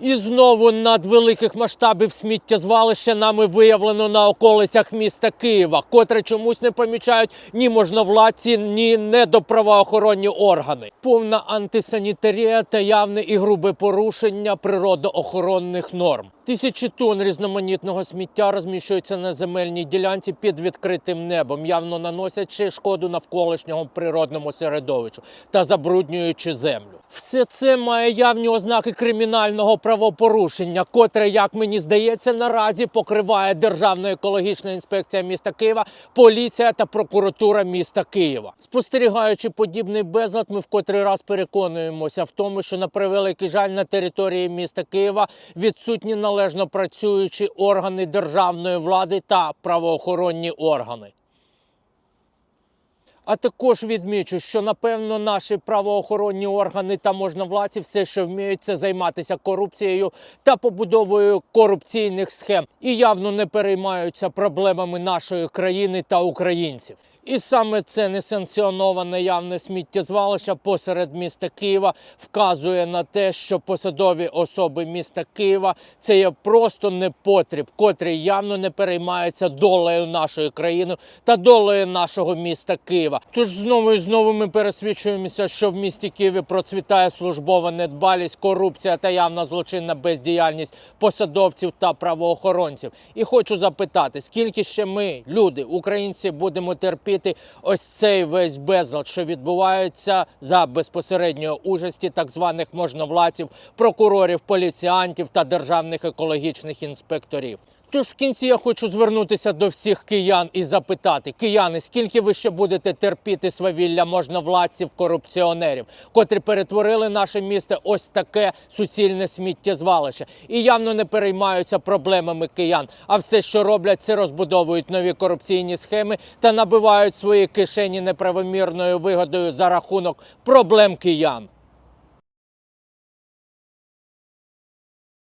І знову надвеликих масштабів сміттєзвалища нами виявлено на околицях міста Києва, котре чомусь не помічають ні можновладці, ні недоправоохоронні органи. Повна антисанітарія та явне і грубе порушення природоохоронних норм. Тисячі тонн різноманітного сміття розміщуються на земельній ділянці під відкритим небом, явно наносячи шкоду навколишньому природному середовищу та забруднюючи землю. Все це має явні ознаки кримінального правопорушення, котре, як мені здається, наразі покриває Державна екологічна інспекція міста Києва, поліція та прокуратура міста Києва. Спостерігаючи подібний безлад, ми в котрий раз переконуємося в тому, що на превеликий жаль на території міста Києва відсутні належно працюючі органи державної влади та правоохоронні органи. А також відмічу, що напевно наші правоохоронні органи та можновладці все, що вміють, це займатися корупцією та побудовою корупційних схем і явно не переймаються проблемами нашої країни та українців. І саме це несанкціоноване явне сміттєзвалище посеред міста Києва вказує на те, що посадові особи міста Києва це є просто непотріб, котрий явно не переймається долею нашої країни та долею нашого міста Києва. Тож знову і знову ми пересвідчуємося, що в місті Києві процвітає службова недбалість, корупція та явна злочинна бездіяльність посадовців та правоохоронців. І хочу запитати, скільки ще ми, люди, українці, будемо терпіти ось цей весь безлад, що відбувається за безпосередньої участі так званих можновладців, прокурорів, поліціантів та державних екологічних інспекторів. Тож в кінці я хочу звернутися до всіх киян і запитати: кияни, скільки ви ще будете терпіти свавілля можновладців, корупціонерів, котрі перетворили наше місто ось таке суцільне сміттєзвалище і явно не переймаються проблемами киян. А все, що роблять, це розбудовують нові корупційні схеми та набивають свої кишені неправомірною вигодою за рахунок проблем киян.